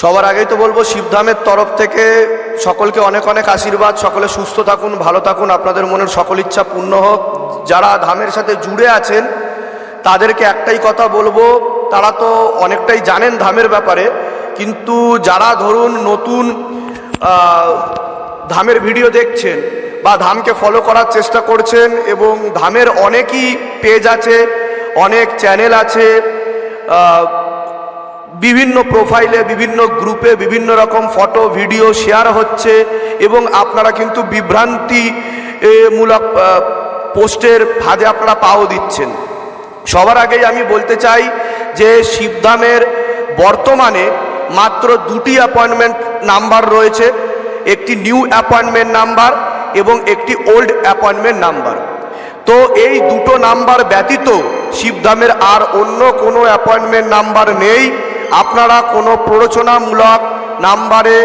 সবার আগেই তো বলব, শিবধামের তরফ থেকে সকলকে অনেক অনেক আশীর্বাদ। সকলে সুস্থ থাকুন, ভালো থাকুন। আপনাদের মনের সকল ইচ্ছা পূর্ণ হোক। যারা ধামের সাথে জুড়ে আছেন, তাদেরকে একটাই কথা বলব, তারা তো অনেকটাই জানেন ধামের ব্যাপারে, কিন্তু যারা ধরুন নতুন ধামের ভিডিও দেখছেন বা ধামকে ফলো করার চেষ্টা করছেন এবং ধামের অনেকই পেজ আছে, অনেক চ্যানেল আছে বিভিন্ন প্রোফাইলে বিভিন্ন গ্রুপে বিভিন্ন রকম ফটো ভিডিও শেয়ার হচ্ছে এবং আপনারা কিন্তু বিভ্রান্তি মূলক পোস্টের ফাঁদে আপনারা পাও দিচ্ছেন। সবার আগেই আমি বলতে চাই যে শিবধামের বর্তমানে মাত্র দুটি অ্যাপয়েন্টমেন্ট নাম্বার রয়েছে, একটি নিউ অ্যাপয়েন্টমেন্ট নাম্বার এবং একটি ওল্ড অ্যাপয়েন্টমেন্ট নাম্বার তো এই দুটো নাম্বার ব্যতীত শিবধামের আর অন্য কোনো অ্যাপয়েন্টমেন্ট নাম্বার নেই। আপনারা কোনো প্ররোচনামূলক নাম্বারে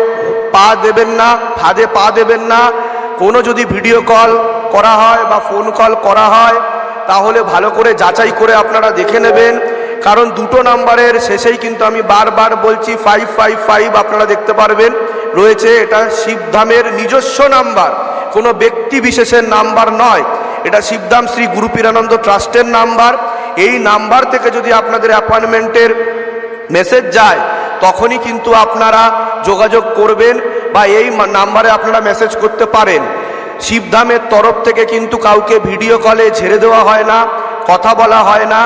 পা দেবেন না, ফাঁদে পা দেবেন না। কোনো যদি ভিডিও কল করা হয় বা ফোন কল করা হয়, তাহলে ভালো করে যাচাই করে আপনারা দেখে নেবেন। কারণ দুটো নাম্বারের শেষেই কিন্তু আমি বারবার বলছি ফাইভ ফাইভ ফাইভ আপনারা দেখতে পারবেন। রয়েছে এটা শিবধামের নিজস্ব নাম্বার। কোনো ব্যক্তি বিশেষের নাম্বার নয়। এটা শিবধাম শ্রী গুরুপীরানন্দ ট্রাস্টের নাম্বার। এই নাম্বার থেকে যদি আপনাদের অ্যাপয়েন্টমেন্টের মেসেজ যায়, তখনই কিন্তু আপনারা যোগাযোগ করবেন বা এই নাম্বারে আপনারা মেসেজ করতে পারেন। শিবধামের তরফ থেকে কিন্তু কাউকে ভিডিও কলে ঝেড়ে দেওয়া হয় না, কথা বলা হয় না,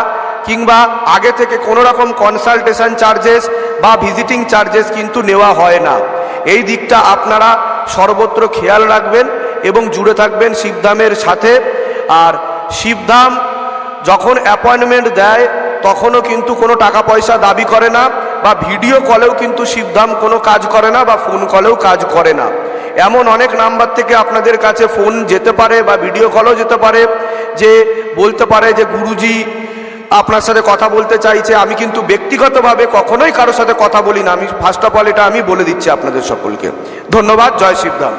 কিংবা আগে থেকে কোনো রকম কনসালটেশন চার্জেস বা ভিজিটিং চার্জেস কিন্তু নেওয়া হয় না। এই দিকটা আপনারা সর্বত্র খেয়াল রাখবেন এবং জুড়ে থাকবেন শিবধামের সাথে। আর শিবধাম যখন অ্যাপয়েন্টমেন্ট দেয় তখনও কিন্তু কোনো টাকা পয়সা দাবি করে না, বা ভিডিও কলেও কিন্তু শিবধাম কোনো কাজ করে না, বা ফোন কলেও কাজ করে না। এমন অনেক নাম্বার থেকে আপনাদের কাছে ফোন যেতে পারে, বা ভিডিও কলও যেতে পারে, যে বলতে পারে যে, গুরুজি, আপনার সাথে কথা বলতে চাইছে। আমি কিন্তু ব্যক্তিগতভাবে কখনোই কারোর সাথে কথা বলি না। আমি ফার্স্ট অফ অল এটা আমি বলে দিচ্ছি আপনাদের সকলকে। ধন্যবাদ। জয় শিবধাম।